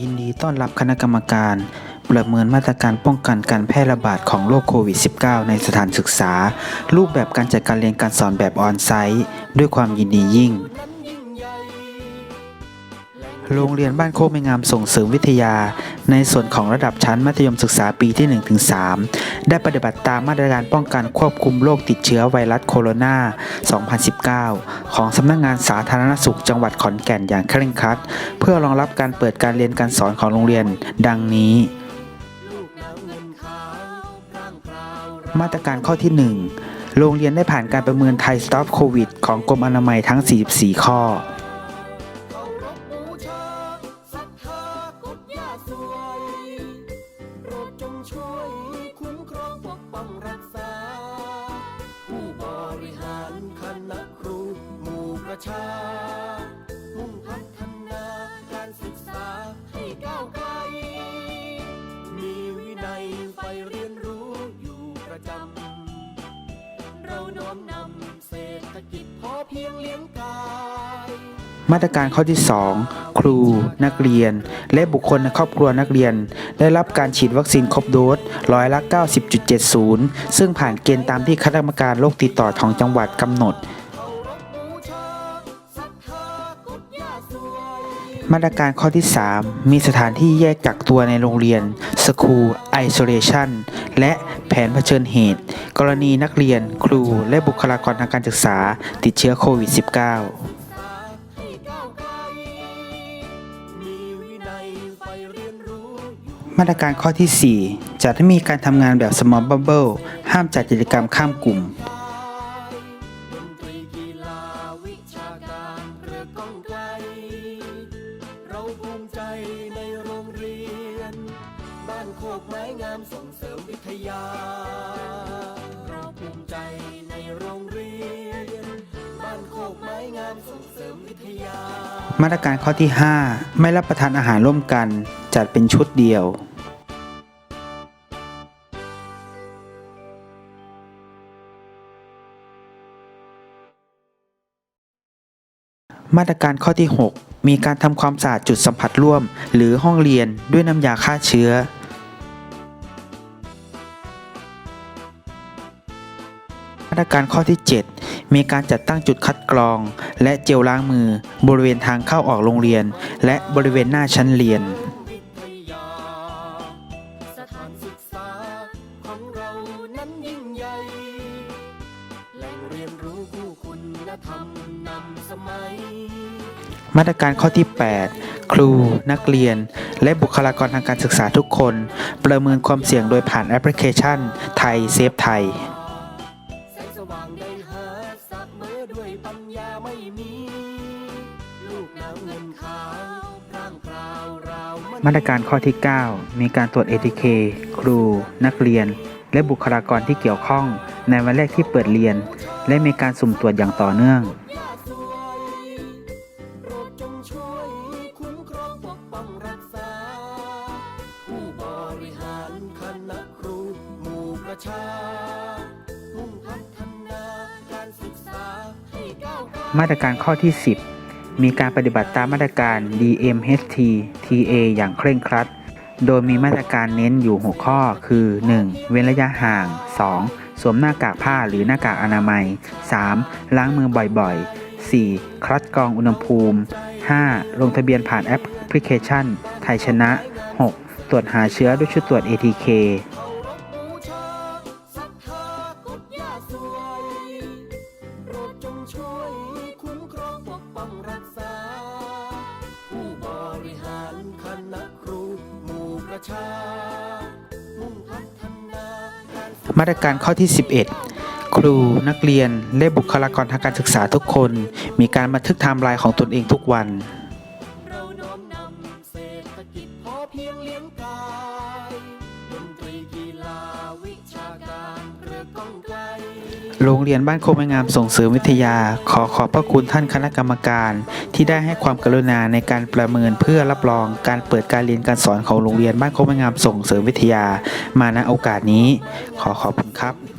ยินดีต้อนรับคณะกรรมการ ประเมินมาตรการป้องกันการแพร่ระบาดของโรคโควิด -19 ในสถานศึกษา รูปแบบการจัดการเรียนการสอนแบบออนไซต์ ด้วยความยินดียิ่ง โรงเรียนบ้านโคกไม่งามส่งเสริมวิทยา ในส่วนของระดับชั้นมัธยมศึกษาปีที่ 1-3 ได้ปฏิบัติตามมาตรการป้องกันควบคุมโรคติดเชื้อไวรัสโคโรนา 2019 ของสำนักงานสาธารณสุขจังหวัดขอนแก่นอย่างเคร่งครัด เพื่อรองรับการเปิดการเรียนการสอนของโรงเรียน ดังนี้มาตรการข้อที่ 1 โรงเรียนได้ผ่านการประเมินไทยสต็อปโควิดของกรมอนามัยทั้ง 44 ข้อ้องรักษา ผู้บริหารคณะครู หมู่ประชา มุ่งพัฒนาการศึกษาให้ก้าวไกล มีวินัยไปเรียนรู้อยู่ประจำ เราน้อมนำเศรษฐกิจพอเพียงเลี้ยงกาย มาตรการข้อที่ 2 ครู นักเรียน และบุคคลในครอบครัวนักเรียน ได้รับการฉีดวัคซีนครบโดสร้อยละ 90.70 ซึ่งผ่านเกณฑ์ตามที่คณะกรรมการโรคติดต่อของจังหวัดกำหนด มาตรการข้อที่ 3 มีสถานที่แยกกักตัวในโรงเรียน School Isolation และแผนเผชิญเหตุ กรณีนักเรียน ครู และบุคลากรทางการศึกษา ติดเชื้อโควิด -19 มาตรการข้อที่ 4 จัดให้มีการทำงานแบบ small bubble ห้ามจัดกิจกรรมข้ามกลุ่มดนตรีกีฬาวิชาการเรือก้องไกลเราภูมิใจในโรงเรียนบ้านโคกไม้งามส่งเสริมวิทยา เราภูมิใจในโรงเรียน บ้านโคกไม้งามส่งเสริมวิทยา มาตรการข้อที่ 5 ไม่รับประทานอาหารร่วมกัน จัดเป็นชุดเดียว มาตรการข้อที่ 6 มีการทำความสะอาดจุดสัมผัสร่วม หรือห้องเรียนด้วยน้ำยาฆ่าเชื้อ มาตรการข้อที่ 7 มีการจัดตั้งจุดคัดกรอง และเจลล้างมือ บริเวณทางเข้าออกโรงเรียน และบริเวณหน้าชั้นเรียน คุณธรรมนำสมัย มาตรการข้อที่ 8 ครู นักเรียน และบุคลากรทางการศึกษาทุกคน ประเมินความเสี่ยงโดยผ่านแอปพลิเคชัน ไทยเซฟไทยแสงสว่างได้หาเสมอด้วยปัญญาไม่มี ลูกน้ำเงินขาวร่างกราวราวมณีมาตรการข้อที่ 9 มีการตรวจ ATK ครู นักเรียน และบุคลากรที่เกี่ยวข้อง ในวันแรกที่เปิดเรียน และมีการสุ่มตรวจอย่างต่อเนื่องปรดจงช่วยคุ้มาผู้บริหารคณะชามุ่งพัฒนาการศึกษาให้ก้าวมาตรการข้อที่ 10 มีการปฏิบัติตามมาตรการ DMHT TA อย่างเคร่งครัด โดยมีมาตรการเน้นอยู่6ข้อคือ 1. เว้นระยะห่าง 2. สวมหน้ากากผ้าหรือหน้ากากอนามัย 3. ล้างมือบ่อยๆ 4. คัดกรองอุณหภูมิ 5. ลงทะเบียนผ่านแอปพลิเคชัน ไทยชนะ 6. ตรวจหาเชื้อด้วยชุดตรวจ ATK ผู้บริหารคณะครูหมู่ประชา มาตรการข้อที่ 11 ครูนักเรียนและบุคลากรทางการศึกษาทุกคน มีการบันทึกไทม์ไลน์ของตนเองทุกวันเราน้อมนำเศรษฐกิจพองเลี้ยงกายดนตรีกีฬาวิชาการเรือกองกล โรงเรียนบ้านโค้งามส่งเสริมวิทยา ขอขอบพระคุณท่านคณะกรรมการ ที่ได้ให้ความกรุณาในการประเมินเพื่อรับรองการเปิดการเรียนการสอนของโรงเรียนบ้านโคมงามส่งเสริมวิทยา มาณโอกาสนี้ ขอขอบคุณครับ